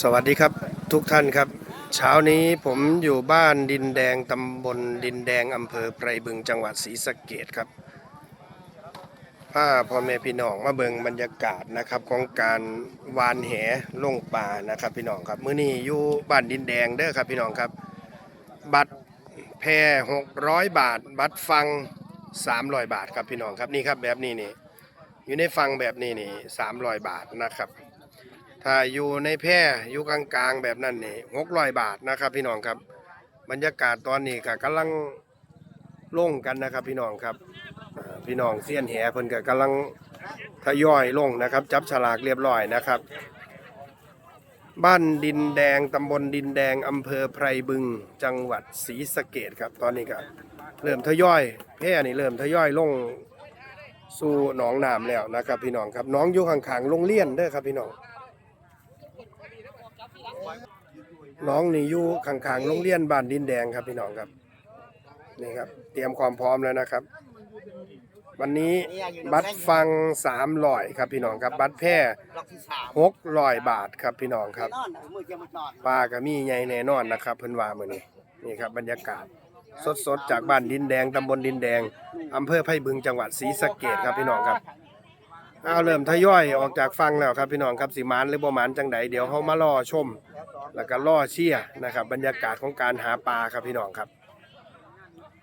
สวัสดีครับทุกท่านครับ เช้านี้ผมอยู่บ้านดินแดงตำบลดินแดงอำเภอไพรบึงจังหวัดศรีสะเกดครับพาพ่อแม่พี่น้องมาเบิงบรรยากาศนะครับของการวานแหลงป่านะครับพี่น้องครับมื้อนี้อยู่บ้านดินแดงเด้อครับพี่น้องครับ บัตรแพร600 บาท บัตรฟัง 300 บาทครับพี่น้องครับนี่ครับแบบนี้นี่อยู่ในฟังแบบนี้นี่300 บาทนะครับ ถ้าอยู่ในแพร่อยู่กลางๆแบบนั้นนี่หกร้อยบาทนะครับ พี่น้องครับ บรรยากาศตอนนี้ก็กำลังลงกันนะครับ พี่น้องครับพี่น้องเสี้ยนแหเพิ่นก็กำลังทยอยลงนะครับ จับฉลากเรียบร้อยนะครับ บ้านดินแดงตำบลดินแดงอำเภอไพรบึงจังหวัดศรีสะเกดครับ ตอนนี้ก็เริ่มทยอยแพร่นี่เริ่มทยอยลงสู่หนองน้ำแล้วนะครับ พี่น้องครับน้องอยู่ข้างๆโรงเรียนเด้อครับพี่น้อง น้องนี่อยู่ข้างๆโรงเรียนบ้านดินแดงครับพี่น้องครับนี่ครับ เตรียมความพร้อมแล้วนะครับ วันนี้บัตรฟังสามร้อยครับพี่น้องครับ บัตรแพร่หกร้อยบาทครับพี่น้องครับปลาก็มีใหญ่แน่นอนนะครับเพิ่นว่ามื้อนี้นี่ครับบรรยากาศสดๆจากบ้านดินแดงตำบลดินแดงอำเภอไผ่บึงจังหวัดศรีสะเกษครับพี่น้องครับ เอาเริ่มทยอยออกจากฟังแล้วครับพี่น้องครับสีมานหรือบ่มานจังใดเดี๋ยวเขามาล่อชม แล้วก็ล่อเชี่ยนะครับบรรยากาศของการหาปลาครับพี่น้องครับ